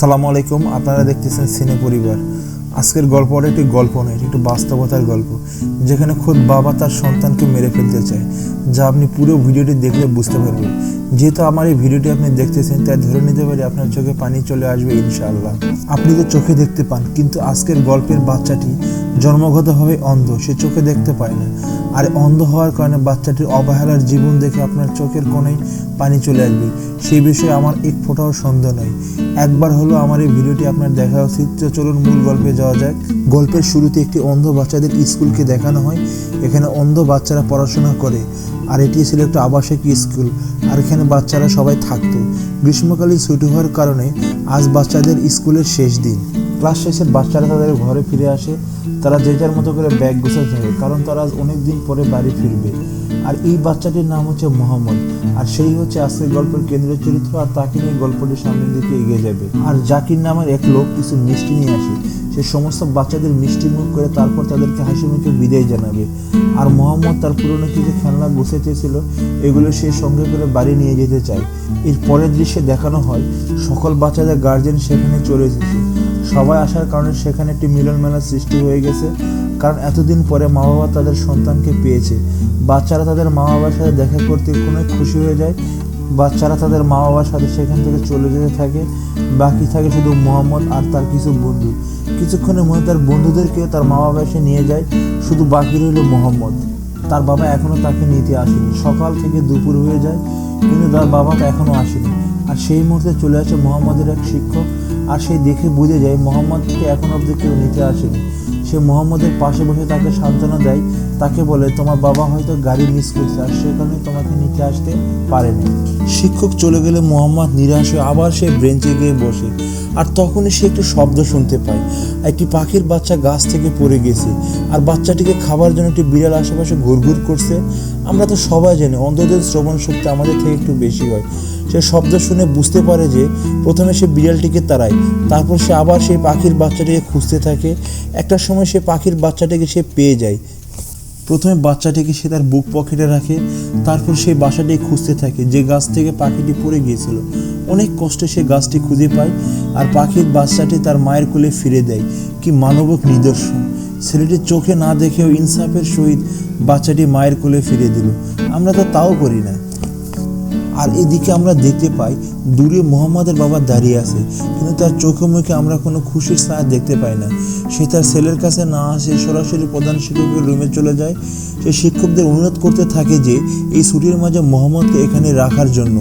আসসালামু আলাইকুম, আপনারা দেখতেছেন সিনে পরিবার। আজকের গল্পটা একটি গল্প নয়, একটু বাস্তবতার গল্প, যেখানে খোদ বাবা তার সন্তানকে মেরে ফেলতে চায়। যা আপনি পুরো ভিডিওটি দেখলে বুঝতে পারবেন। যেহেতু আমার এই ভিডিওটি আপনি দেখতেছেন, তাই ধরে নিতে পারি আপনার চোখে পানি চলে আসবে, ইনশাআল্লাহ। আপনি তো চোখে দেখতে পান, কিন্তু আজকের গল্পের বাচ্চাটি জন্মগতভাবে অন্ধ, সে চোখে দেখতে পায় না। আর অন্ধ হওয়ার কারণে বাচ্চাটির অবহেলার জীবন দেখে আপনার চোখের কোণে পানি চলে আসবে। সেই বিষয়ে আমার এক ফোঁটাও সন্দেহ নয় একবার হলো আমার এই ভিডিওটি আপনার দেখা উচিত। চলুন মূল গল্পে যাওয়া যাক। গল্পের শুরুতে একটি অন্ধ বাচ্চাদের স্কুলকে দেখানো হয়। এখানে অন্ধ বাচ্চারা পড়াশোনা করে। আর এটি ছিল একটা আবাসিক স্কুল। আর এখানে বাচ্চারা সবাই থাকত। গ্রীষ্মকালীন ছুটি হওয়ার কারণে আজ বাচ্চাদের স্কুলের শেষ দিন। ক্লাস শেষে বাচ্চারা তাদের ঘরে ফিরে আসে। তারা যে যার মতো করে ব্যাগ গুছাতে থাকে। কারণ তারা আজ অনেক দিন পরে বাড়ি ফিরবে। আর এই বাচ্চাটির নাম হচ্ছে মোহাম্মদ। আর সেই হচ্ছে আজকের গল্পের কেন্দ্রীয় চরিত্র, আর তাকে নিয়ে গল্পটি সামনের দিকে এগিয়ে যাবে। আর জাকির নামের এক লোক কিছু মিষ্টি নিয়ে আসে। সে সমস্ত বাচ্চাদের মিষ্টি মুখ করে তারপর তাদেরকে হাসি মুখে বিদায় জানাবে। আর মোহাম্মদ তার পুরনো কিছু খেলনা গুছেতেছিল এগুলো সে সঙ্গে করে বাড়ি নিয়ে যেতে চায়। এর পরের দৃশ্যে দেখানো হয়, সকল বাচ্চাদের গার্জেন সেখানে চলে এসেছে। সবাই আসার কারণে সেখানে একটি মিলন মেলার সৃষ্টি হয়ে গেছে। কারণ এতদিন পরে মা বাবা তাদের সন্তানকে পেয়েছে। বাচ্চারা তাদের মা বাবার সাথে দেখা করতে অনেক খুশি হয়ে যায়। বাচ্চারা তাদের মা বাবার সাথে সেখান থেকে চলে যেতে থাকে। বাকি থাকে শুধু মোহাম্মদ আর তার কিছু বন্ধু। কিছুক্ষণের মধ্যে তার বন্ধুদেরকে তার মা বাবা এসে নিয়ে যায়। শুধু বাকি রইল মোহাম্মদ। তার বাবা এখনও তাকে নিতে আসেনি। সকাল থেকে দুপুর হয়ে যায়, কিন্তু তার বাবা তো এখনও আসেনি। আর সেই মুহূর্তে চলে আসে মোহাম্মদের এক শিক্ষক। আর সেই দেখে বুঝে যায়, মোহাম্মদকে এখন অবধি কেউ নিতে আসেনি। সে মোহাম্মদের পাশে বসে তাকে সান্ত্বনা দেয়, তাকে বলে, তোমার বাবা হয়তো গাড়ি মিস করছে আর সে কারণে তোমাকে নিতে আসতে পারেনি শিক্ষক চলে গেলে মোহাম্মদ নিরাশ হয়ে আবার সে ব্রেঞ্চে গিয়ে বসে। আর তখনই সে একটি শব্দ শুনতে পায়। একটি পাখির বাচ্চা গাছ থেকে পড়ে গেছে আর বাচ্চাটিকে খাবার জন্য একটি বিড়াল আশেপাশে ঘুরঘুর করছে। আমরা তো সবাই জানি অন্ধদের শ্রবণ শক্তি আমাদের থেকে একটু বেশি হয়। সে শব্দ শুনে বুঝতে পারে যে প্রথমে সে বিড়ালটিকে তাড়ায়, তারপর সে আবার সেই পাখির বাচ্চাটিকে খুঁজতে থাকে। একটা সময় সে পাখির বাচ্চাটিকে সে পেয়ে যায়। প্রথমে বাচ্চাটিকে সে তার বুক পকেটে রাখে, তারপর সেই বাসাটি খুঁজতে থাকে যে গাছ থেকে পাখিটি পড়ে গিয়েছিল। অনেক কষ্টে সে গাছটি খুঁজে পায় আর পাখির বাচ্চাটি তার মায়ের কোলে ফিরে দেয়। কি মানবিক নিদর্শন। ছেলেটির চোখে না দেখেও ইনসাফের সহিত বাচ্চাটি মায়ের কোলে ফিরে দিল। আমরা তো তাও করি না। আর এদিকে আমরা দেখতে পাই দূরে মোহাম্মদের বাবা দাঁড়িয়ে আছে, কিন্তু তার চোখে মুখে আমরা কোনো খুশির ছায়া দেখতে পাই না। সে তার ছেলের কাছে না আসে সরাসরি প্রধান শিক্ষকের রুমে চলে যায়। সে শিক্ষকদের অনুরোধ করতে থাকে যে এই ছুটির মাঝে মোহাম্মদকে এখানে রাখার জন্য।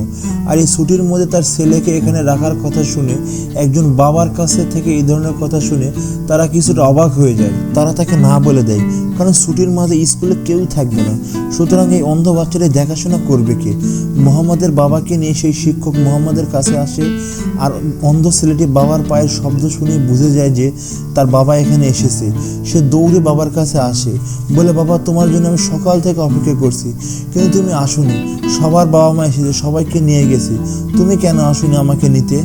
আর এই ছুটির মধ্যে তার ছেলেকে এখানে রাখার কথা শুনে, একজন বাবার কাছে থেকে এই ধরনের কথা শুনে তারা কিছুটা অবাক হয়ে যায়। তারা তাকে না বলে দেয়, কারণ ছুটির মাঝে স্কুলে কেউ থাকবে না। সুতরাং এই অন্ধ বাচ্চাটা দেখাশোনা করবে কে? মোহাম্মদের বাবাকে নিয়ে সেই শিক্ষক মোহাম্মদের কাছে আসে আর অন্ধ ছেলেটি বাবার পায়ের শব্দ শুনে বুঝে যায় যে তার বাবা এখানে এসেছে। সে দৌড়ে বাবার কাছে আসে, বলে, বাবা, তোমার জন্য আমি সকাল থেকে অপেক্ষা করছি, কিন্তু তুমি আসুনি। সবার বাবা মা এসেছে, সবাইকে নিয়ে গেছে। তুমি কেন আসুনি আমাকে নিতে?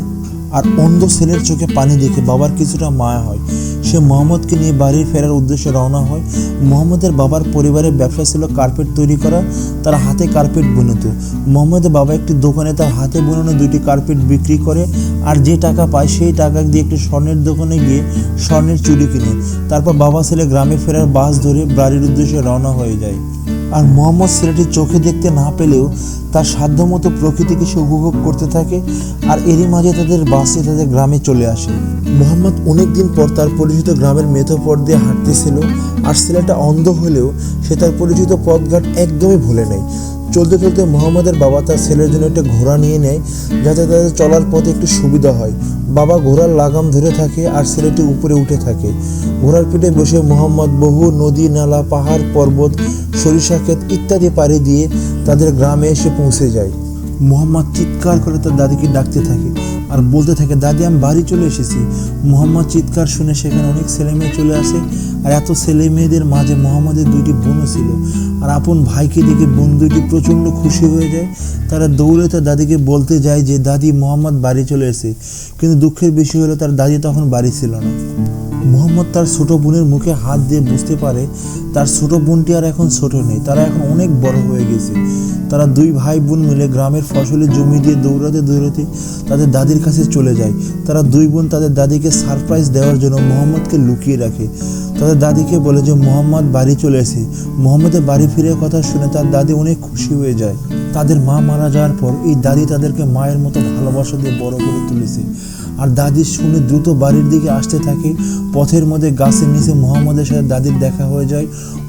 আর অন্ধ ছেলের চোখে পানি দেখে বাবার কিছুটা মায়া হয়। সে মোহাম্মদকে নিয়ে বাড়ি ফেরার উদ্দেশ্যে রওনা হয়। মোহাম্মদের বাবার পরিবারের ব্যবসা ছিল কার্পেট তৈরি করা, তার হাতে কার্পেট বুনত। মোহাম্মদের বাবা একটি দোকানে তার হাতে বুনানো দুটি কার্পেট বিক্রি করে আর যে টাকা পায় সেই টাকা দিয়ে একটি স্বর্ণের দোকানে গিয়ে স্বর্ণের চুড়ি কিনে। তারপর বাবা ছেলে গ্রামে ফেরার বাস ধরে বাড়ির উদ্দেশ্যে রওনা হয়ে যায়। আর মোহাম্মদ ছেলেটি চোখে দেখতে না পেলেও তার সাধ্যমতো প্রকৃতিকে সে উপভোগ করতে থাকে আর এরই মাঝে তাদের বাসে তাদের গ্রামে চলে আসে। মোহাম্মদ অনেকদিন পর তার পরিচিত গ্রামের মেথো পথ দিয়ে হাঁটতেছিল আর ছেলেটা অন্ধ হলেও সে তার পরিচিত পথঘাট একদমই ভুলে নেয় চলতে চলতে মোহাম্মদের বাবা তার ছেলের জন্য একটা ঘোড়া নিয়ে নেয় যাতে তাদের চলার পথে একটু সুবিধা হয়। বাবা ঘোড়ার লাগাম ধরে থাকে আর ছেলেটি উপরে উঠে থাকে। ঘোড়ার পিঠে বসে মোহাম্মদ বহু নদী, নালা, পাহাড়, পর্বত, সরিষা ক্ষেত ইত্যাদি পাড়ি দিয়ে তাদের গ্রামে এসে পৌঁছে যায়। মোহাম্মদ চিৎকার করে তার দাদিকে ডাকতে থাকে আর বলতে থাকে, দাদি, আমি বাড়ি চলে এসেছি। মোহাম্মদ চিৎকার শুনে সেখানে অনেক ছেলে মেয়ে চলে আসে আর এত ছেলে মেয়েদের মাঝে মোহাম্মদের দুইটি বোনও ছিল। আর আপন ভাইকে দেখে বোন দুইটি প্রচণ্ড খুশি হয়ে যায়। তারা দৌড়ে তার দাদিকে বলতে যায় যে, দাদি, মোহাম্মদ বাড়ি চলে এসে কিন্তু দুঃখের বিষয় হলো, তার দাদি তখন বাড়ি ছিল না। মোহাম্মদ তার ছোট বোনের মুখে হাত দিয়ে বুঝতে পারে তার ছোট বোনটি আর এখন ছোট নেই। তারা এখন অনেক বড় হয়ে গেছে। তারা দুই ভাই বোন মিলে গ্রামের ফসলের জমি দিয়ে দৌড়াতে দৌড়াতে তাদের দাদির কাছে চলে যায়। তারা দুই বোন তাদের দাদিকে সারপ্রাইজ দেওয়ার জন্য মোহাম্মদকে লুকিয়ে রাখে। তাদের দাদিকে বলে যে, মোহাম্মদ, বাড়ি চলে এসে। মোহাম্মদের বাড়ি ফিরে কথা শুনে তার দাদি অনেক খুশি হয়ে যায়। তাদের মা মারা যাওয়ার পর এই দাদি তাদেরকে মায়ের মতো ভালোবাসা দিয়ে বড় করে তুলেছে। আর দাদি শুনে দ্রুত বাড়ির দিকে আসতে থাকে। পথের মধ্যে গাছের নিচে মোহাম্মদের সাথে দাদির দেখা হয়ে যায়।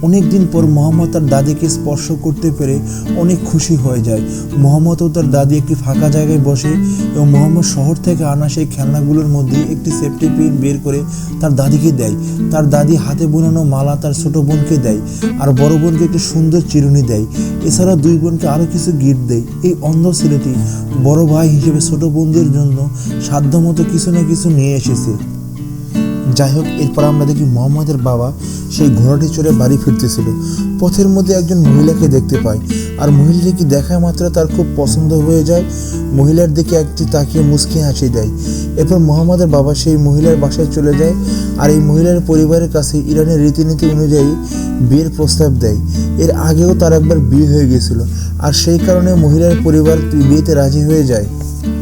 অনেক দিন পর মোহাম্মদ তার দাদিকে স্পর্শ করতে পেরে অনেক খুশি হয়ে যায়। মোহাম্মদ ও তার দাদি একটি ফাঁকা জায়গায় বসে এবং মোহাম্মদ শহর থেকে আনা সেই খেলনাগুলোর মধ্যে একটি সেফটি পিন বের করে তার দাদিকে দেয়। তার দাদি হাতে বোনানো মালা তার ছোট বোনকে দেয় আর বড় বোনকে একটি সুন্দর চিরুনি দেয়। এছাড়া দুই বোনকে আরও কিছু গিফট দেয়। এই অন্ধ ছেলেটি বড় ভাই হিসেবে ছোট বোনদের জন্য সাধ্যমতো কিছু না কিছু নিয়ে এসেছে। যাই হোক এরপর আমরা দেখি মোহাম্মদের বাবা সেই ঘোড়াটি চড়ে বাড়ি ফিরতেছিল। পথের মধ্যে একজন মহিলাকে দেখতে পায়। আর মহিলাটি দেখা মাত্র তার খুব পছন্দ হয়ে যায়? মহিলার দিকে একটি তাকিয়ে মুচকি হাসি দেয়। এরপর মোহাম্মদের বাবা সেই মহিলার বাসায় চলে যায় আর এই মহিলার পরিবারের কাছে ইরানের রীতিনীতি অনুযায়ী বিয়ের প্রস্তাব দেয়। এর আগেও তার একবার বিয়ে হয়ে গেছিল। আর সেই কারণে মহিলার পরিবার বিয়েতে রাজি হয়ে যায়।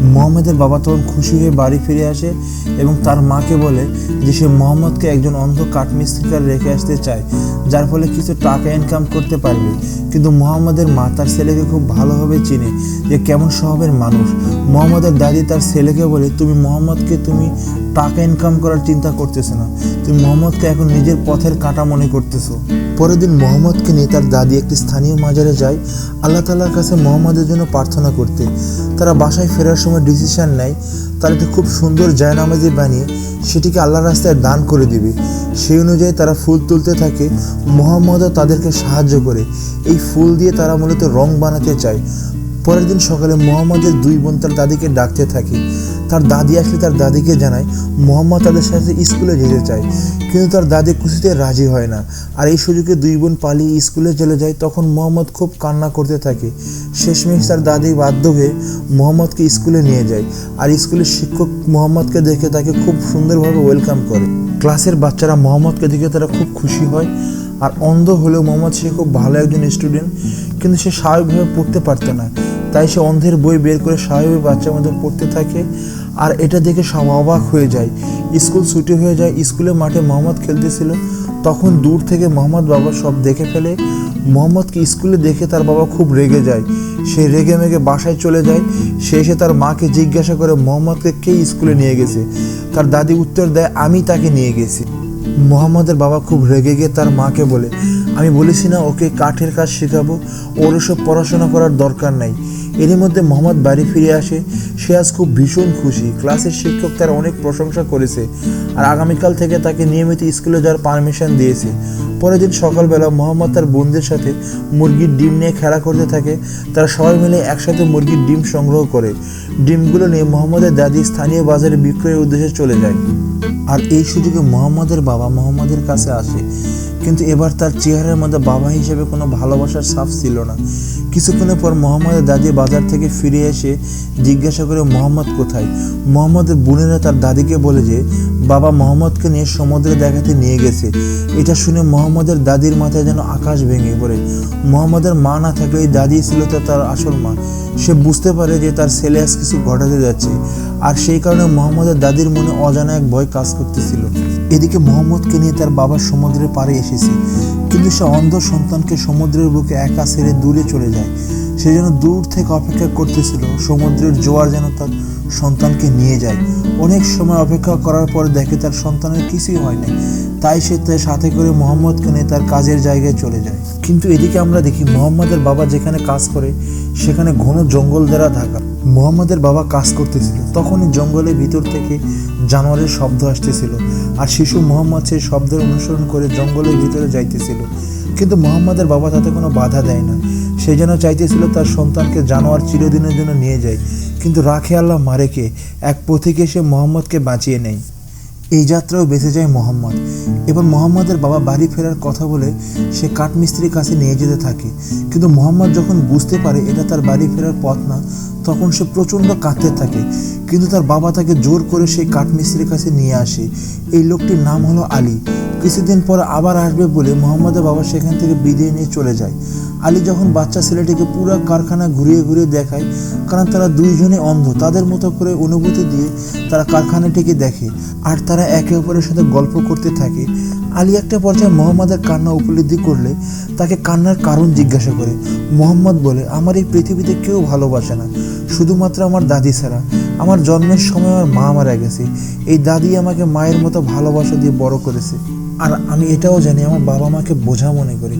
মোহাম্মদের বাবা তখন খুশি হয়ে বাড়ি ফিরে আসে এবং তার মাকে বলে যে সে মোহাম্মদকে একজন অন্ধ কাঠমিস্ত্রিকার রেখে আসতে চায়, যার ফলে কিছু টাকা ইনকাম করতে পারবে। কিন্তু মোহাম্মদের মা তার ছেলেকে খুব ভালোভাবে চিনে যে কেমন স্বভাবের মানুষ। মোহাম্মদের দাদি তার ছেলেকে বলে, তুমি মোহাম্মদকে তুমি টাকা ইনকাম করার চিন্তা করতেছে না। তুমি মোহাম্মদকে এখন নিজের পথের কাঁটা মনে করতেছো। পরের দিন মোহাম্মদকে নিয়ে তার দাদি একটি স্থানীয় মাজারে যায়। আল্লাহ তালার কাছে মোহাম্মদের জন্য প্রার্থনা করতে। তারা বাসায় ফেরার সময় ডিসিশন নেয়, তারা একটি খুব সুন্দর জায়নামাজি বানিয়ে সেটিকে আল্লাহর রাস্তায় দান করে দিবে। সেই অনুযায়ী তারা ফুল তুলতে থাকে, মোহাম্মদও তাদেরকে সাহায্য করে। এই ফুল দিয়ে তারা মূলত রং বানাতে চায়। পরের দিন সকালে মোহাম্মদের দুই বোন তার দাদিকে ডাকতে থাকে। তার দাদি আসলে তার দাদিকে জানায়, মোহাম্মদ তাদের সাথে স্কুলে যেতে চায়, কিন্তু তার দাদি খুশিতে রাজি হয় না। আর এই সুযোগে দুই বোন পালিয়ে স্কুলে চলে যায়, তখন মোহাম্মদ খুব কান্না করতে থাকে। শেষমেশ তার দাদি বাধ্য হয়ে মোহাম্মদকে স্কুলে নিয়ে যায়, আর স্কুলের শিক্ষক মোহাম্মদকে দেখে তাকে খুব সুন্দরভাবে ওয়েলকাম করে। ক্লাসের বাচ্চারা মোহাম্মদকে দেখে তারা খুব খুশি হয়। আর অন্ধ হলেও মোহাম্মদ সে খুব ভালো একজন স্টুডেন্ট কিন্তু সে স্বাভাবিকভাবে পড়তে পারতো না। তাই সে অন্ধের বই বের করে স্বাভাবিক বাচ্চার মধ্যে পড়তে থাকে আর এটা দেখে সব অবাক হয়ে যায়। স্কুল ছুটি হয়ে যায়, স্কুলের মাঠে মোহাম্মদ খেলতেছিল, তখন দূর থেকে মোহাম্মদ বাবা সব দেখে ফেলে। মোহাম্মদকে স্কুলে দেখে তার বাবা খুব রেগে যায়। সে রেগে মেগে বাসায় চলে যায়, সে এসে তার মাকে জিজ্ঞাসা করে, মোহাম্মদকে কে স্কুলে নিয়ে গেছে? তার দাদি উত্তর দেয়, আমি তাকে নিয়ে গেছি। মোহাম্মদের বাবা খুব রেগে গিয়ে তার মাকে বলে, আমি বলেছি না ওকে কাঠের কাজ শেখাবো, ওর ওসব পড়াশোনা করার দরকার নাই। এরই মধ্যে মোহাম্মদ বাড়ি ফিরে আসে। সে আজ খুব ভীষণ খুশি। ক্লাসের শিক্ষক তার অনেক প্রশংসা করেছে আর আগামীকাল থেকে তাকে নিয়মিত স্কুলে যাওয়ার পারমিশন দিয়েছে। পরের দিন সকালবেলা মোহাম্মদ তার বোনদের সাথে মুরগির ডিম নিয়ে খেলা করতে থাকে। তারা সবাই মিলে একসাথে মুরগির ডিম সংগ্রহ করে। ডিমগুলো নিয়ে মোহাম্মদের দাদি স্থানীয় বাজারে বিক্রয়ের উদ্দেশ্যে চলে যায়। আর এই সুযোগে মোহাম্মদের বাবা মোহাম্মদের কাছে আসে। কিন্তু এবার তার চেহারার মধ্যে বাবা হিসেবে কোনো ভালোবাসার ছাপ ছিল না। কিছুক্ষণের পর মোহাম্মদের দাদি বাজার থেকে ফিরে এসে জিজ্ঞাসা করে, মোহাম্মদ কোথায়? মোহাম্মদের বোনেরা তার দাদিকে বলে যে, বাবা মোহাম্মদকে নিয়ে সমুদ্রে দেখাতে নিয়ে গেছে। এটা শুনে মোহাম্মদের দাদির মাথায় যেন আকাশ ভেঙে পড়ে। মোহাম্মদের মা না থাকলে এই দাদি ছিল তার আসল মা। সে বুঝতে পারে যে তার ছেলে আজ কিছু ঘটাতে যাচ্ছে। আর সেই কারণে মোহাম্মদের দাদির মনে অজানা এক ভয় কাজ করতেছিল। এদিকে মোহাম্মদকে নিয়ে তার বাবা সমুদ্রের পাড়ে এসেছে। কিন্তু সে অন্ধ সন্তানকে সমুদ্রের বুকে একা ছেড়ে দূরে চলে যায়। সে যেন দূর থেকে অপেক্ষা করতেছিল, সমুদ্রের জোয়ার যেন তার সন্তানকে নিয়ে যায়। অনেক সময় অপেক্ষা করার পর দেখে তার সন্তানের কিছুই হয় তাই সে তার সাথে করে মোহাম্মদকে নিয়ে তার কাজের জায়গায় চলে যায়। কিন্তু এদিকে আমরা দেখি মোহাম্মদের বাবা যেখানে কাজ করে, সেখানে ঘন জঙ্গল দ্বারা ঢাকা। মোহাম্মদের বাবা কাজ করতেছিল, তখনই জঙ্গলের ভিতর থেকে জানোয়ারের শব্দ আসতেছিল আর শিশু মোহাম্মদ সেই শব্দের অনুসরণ করে জঙ্গলের ভিতরে যাইতেছিল। কিন্তু মোহাম্মদের বাবা তাতে কোনো বাধা দেয় না। সে যেন চাইতেছিল তার সন্তানকে জানোয়ার চিরদিনের জন্য নিয়ে যায়। কিন্তু রাখে আল্লাহ মারেকে এক পথিকে সে মোহাম্মদকে বাঁচিয়ে নেয়। এই যাত্রাও বেঁচে যায় মোহাম্মদ। এবার মোহাম্মদের বাবা বাড়ি ফেরার কথা বলে সে কাঠমিস্ত্রির কাছে নিয়ে যেতে থাকে। কিন্তু মোহাম্মদ যখন বুঝতে পারে এটা তার বাড়ি ফেরার পথ না, তখন সে প্রচণ্ড কাঁদতে থাকে। কিন্তু তার বাবা তাকে জোর করে সেই কাঠমিস্ত্রির কাছে নিয়ে আসে। এই লোকটির নাম হলো আলী। কিছুদিন পর আবার আসবে বলে মোহাম্মদের বাবা সেখান থেকে বিদায় নিয়ে চলে যায়। আলী যখন বাচ্চা ছেলেটিকে পুরো কারখানা ঘুরিয়ে ঘুরিয়ে দেখায়, কারণ তারা দুইজনে অন্ধ, তাদের মতো করে অনুভূতি দিয়ে তারা কারখানাটিকে দেখে। আর তারা একে অপরের সাথে গল্প করতে থাকে, আলী একটা পর্যায়ে মোহাম্মদের কান্না উপলব্ধি করলে তাকে কান্নার কারণ জিজ্ঞাসা করে। মোহাম্মদ বলে, আমার এই পৃথিবীতে কেউ ভালোবাসে না, শুধুমাত্র আমার দাদি ছাড়া। আমার জন্মের সময় আমার মা মারা গেছে। এই দাদি আমাকে মায়ের মতো ভালোবাসা দিয়ে বড় করেছে। আর আমি এটাও জানি, আমার বাবা মাকে বোঝা মনে করি।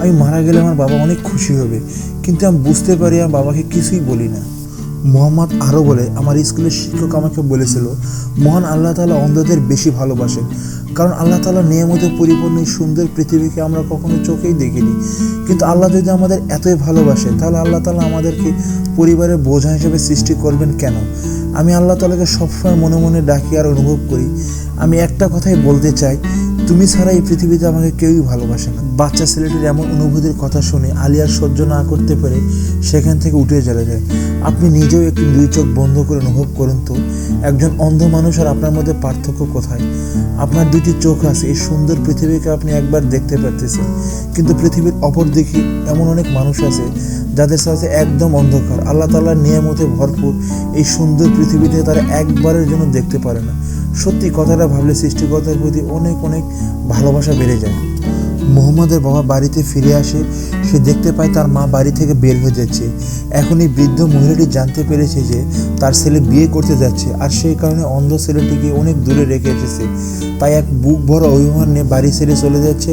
আমি মারা গেলে আমার বাবা অনেক খুশি হবে, কিন্তু আমি বুঝতে পারি আমার বাবাকে কিছুই বলি না। মোহাম্মদ আরও বলে, আমার স্কুলের শিক্ষক আমাকে বলেছিল, মহান আল্লাহ তালা অন্ধদের বেশি ভালোবাসেন। কারণ আল্লাহ তালা নিয়ামতে পরিপূর্ণ এই সুন্দর পৃথিবীকে আমরা কখনো চোখেই দেখিনি। কিন্তু আল্লাহ যদি আমাদের এতই ভালোবাসে, তাহলে আল্লাহ তালা আমাদেরকে পরিবারের বোঝা হিসেবে সৃষ্টি করবেন কেন? আমি আল্লাহ তালাকে সবসময় মনে মনে ডাকি আর অনুভব করি। আমি একটা কথাই বলতে চাই, তুমি ছাড়া এই পৃথিবীতে আমাকে কেউই ভালোবাসে না। বাচ্চা ছেলেটির এমন অনুভূতির কথা শুনে আলিয়ার সহ্য না করতে পেরে সেখান থেকে উঠে চলে যায়। আপনি নিজেও একটু দুই চোখ বন্ধ করে অনুভব করুন তো, একজন অন্ধ মানুষ আর আপনার মধ্যে পার্থক্য কোথায়? আপনার দুটি চোখ আছে, এই সুন্দর পৃথিবীকে আপনি একবার দেখতে পারতেছেন। কিন্তু পৃথিবীর অপর দিকে এমন অনেক মানুষ আছে যাদের সাথে একদম অন্ধকার। আল্লাহ তাল্লাহর নিয়ামতে ভরপুর, এই সুন্দর পৃথিবীতে তারা একবারের জন্য দেখতে পারে না। সত্যি কথাটা ভাবলে সৃষ্টিকর্তার প্রতি অনেক অনেক ভালোবাসা বেড়ে যায়। মোহাম্মদের বাবা বাড়িতে ফিরে আসে, সে দেখতে পায় তার মা বাড়ি থেকে বের হয়ে যাচ্ছে। এখন এই বৃদ্ধ মহিলাটি জানতে পেরেছে যে তার ছেলে বিয়ে করতে যাচ্ছে আর সেই কারণে অন্ধ ছেলেটিকে অনেক দূরে রেখে এসেছে। তাই এক বুক ভরা অভিমান নিয়ে বাড়ি ছেড়ে চলে যাচ্ছে।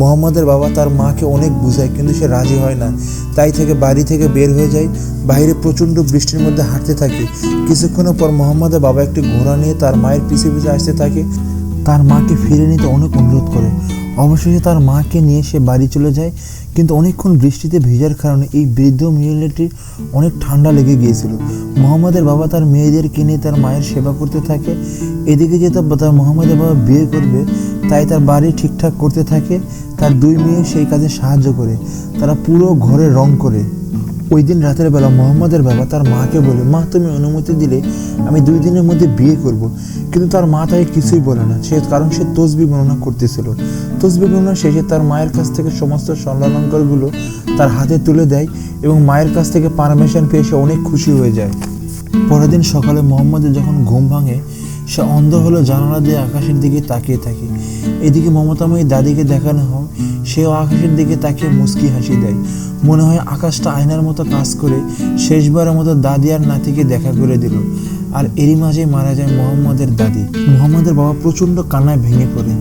মোহাম্মদের বাবা তার মাকে অনেক বুঝায়, কিন্তু সে রাজি হয় না। তাই থেকে বাড়ি থেকে বের হয়ে যায়। বাইরে প্রচণ্ড বৃষ্টির মধ্যে হাঁটতে থাকে। কিছুক্ষণের পর মোহাম্মদের বাবা একটি ঘোড়া নিয়ে তার মায়ের পিছে পিছে আসতে থাকে। তার মাকে ফিরে নিতে অনেক অনুরোধ করে। অবশেষে তার মাকে নিয়ে সে বাড়ি চলে যায়, কিন্তু অনেকক্ষণ বৃষ্টিতে ভেজার কারণে এই বৃদ্ধ মহিলাটির অনেক ঠান্ডা লেগে গিয়েছিল। মোহাম্মদের বাবা তার মেয়েদেরকে নিয়ে তার মায়ের সেবা করতে থাকে। এদিকে যে তার মোহাম্মদের বাবা বিয়ে করবে, তাই তার বাড়ি ঠিকঠাক করতে থাকে। তার দুই মেয়ে সেই কাজে সাহায্য করে। তারা পুরো ঘরে রং করে। ওই দিন রাতের বেলা মোহাম্মদের বাবা তার মাকে বলে, মা, তুমি অনুমতি দিলে আমি দুই দিনের মধ্যে বিয়ে করব। কিন্তু তার মা তাই কিছুই বলে না। সে কারণ সে তসবি গণনা করতেছিল। তসবি গণনা শেষে তার মায়ের কাছ থেকে সমস্ত স্বর্ণালঙ্কারগুলো তার হাতে তুলে দেয় এবং মায়ের কাছ থেকে পারমিশন পেয়ে সে অনেক খুশি হয়ে যায়। পরের দিন সকালে মোহাম্মদের যখন ঘুম ভাঙে সে অন্ধ হলো, জানালা দিয়ে আকাশের দিকে তাকিয়ে থাকে। এদিকে মমতাময়ী দাদিকে দেখানো হয়, সেও আকাশের দিকে তাকিয়ে মুচকি হাসি দেয়। মনে হয় আকাশটা আয়নার মতো কাজ করে, শেষবারের মতো দাদি আর নাতিকে দেখা করে দিল। আর এরই মাঝে মারা যায় মোহাম্মদের দাদি। মোহাম্মদের বাবা প্রচণ্ড কান্নায় ভেঙে পড়ে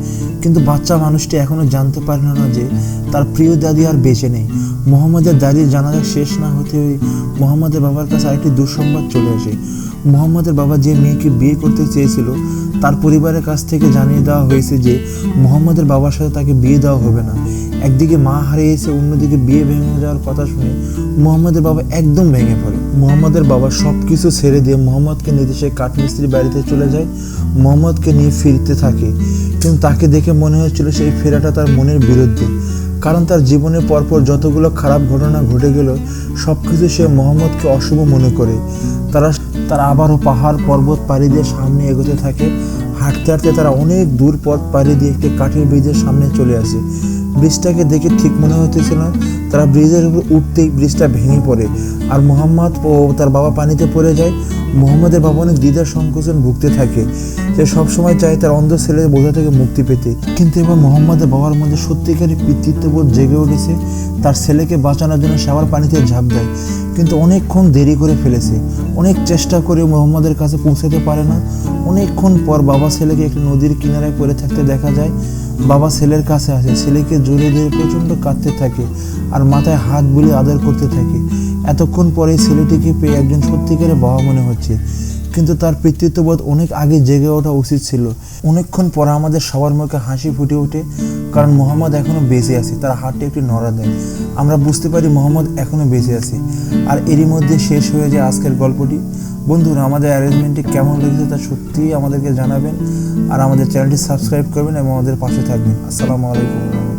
কিন্তু বাচ্চা মানুষটি এখনও জানতে পারল না যে তার প্রিয় দাদি আর বেঁচে নেই। মোহাম্মদের দাদির জানাজা শেষ না হতেই মোহাম্মদের বাবার কাছে আরেকটি দুঃসংবাদ চলে আসে। মোহাম্মদের বাবা যে মেয়েকে বিয়ে করতে চেয়েছিল, তার পরিবারের কাছ থেকে জানিয়ে দেওয়া হয়েছে যে মোহাম্মদের বাবার সাথে তাকে বিয়ে দেওয়া হবে না। একদিকে মা হারিয়েছে অন্যদিকে বিয়ে ভেঙে যাওয়ার কথা শুনে মোহাম্মদের বাবা একদম ভেঙে পড়ে। মোহাম্মদের বাবা সব কিছু ছেড়ে দিয়ে মোহাম্মদকে নিতে সে কাঠমিস্ত্রি বাড়িতে চলে যায়। মোহাম্মদকে নিয়ে ফিরতে থাকে। কিন্তু তাকে দেখে মনে হয়েছিল সেই ফেরাটা তার মনের বিরুদ্ধে। কারণ তার জীবনে পরপর যতগুলো খারাপ ঘটনা ঘটে গেল সব কিছু সে মোহাম্মদকে অশুভ মনে করে। তারা তারা আবারও পাহাড় পর্বত পাড়ি দিয়ে সামনে এগোতে থাকে। হাঁটতে হাঁটতে তারা অনেক দূর পথ পাড়ি দিয়ে একটি কাঠের ব্রিজের সামনে চলে আসে। ব্রিজটাকে দেখে ঠিক মনে হতেছিল না। তারা ব্রিজের উপর উঠতেই ব্রিজটা ভেঙে পড়ে। আর মোহাম্মদ ও তার বাবা পানিতে পড়ে যায়। মোহাম্মদের বাবা অনেক দ্বিধার সংকোচন ভুগতে থাকে। সে সবসময় চায় তার অন্ধ ছেলের বোঝা থেকে মুক্তি পেতে। কিন্তু এবার মোহাম্মদের বাবার মধ্যে সত্যিকারের পিতৃত্ববোধ জেগে উঠেছে। তার ছেলেকে বাঁচানোর জন্য সাবার পানিতে ঝাঁপ দেয়। কিন্তু অনেকক্ষণ দেরি করে ফেলেছে। অনেক চেষ্টা করে মোহাম্মদের কাছে পৌঁছাতে পারে না। অনেকক্ষণ পর বাবা ছেলেকে একটি নদীর কিনারায় পড়ে থাকতে দেখা যায়। বাবা ছেলের কাছে আসে, ছেলেকে জোরে ধরে প্রচণ্ড কাঁদতে থাকে আর মাথায় হাত বুলিয়ে আদর করতে থাকে। এতক্ষণ পরে ছেলেটিকে পেয়ে একজন সত্যিকারের বাবা মনে হচ্ছে। কিন্তু তার পিতৃত্ববোধ অনেক আগে জেগে ওঠা উচিত ছিল। অনেকক্ষণ পরে আমাদের সবার মুখে হাসি ফুটে ওঠে, কারণ মোহাম্মদ এখনও বেঁচে আছে, তার হাতটি একটি নড়া দেয়। আমরা বুঝতে পারি মোহাম্মদ এখনও বেঁচে আছে। আর এরই মধ্যে শেষ হয়ে যায় আজকের গল্পটি। বন্ধুরা, আমাদের অ্যারেঞ্জমেন্টটি কেমন লেগেছে তা সত্যিই আমাদেরকে জানাবেন আর আমাদের চ্যানেলটি সাবস্ক্রাইব করবেন এবং আমাদের পাশে থাকবেন। আসসালামু আলাইকুম।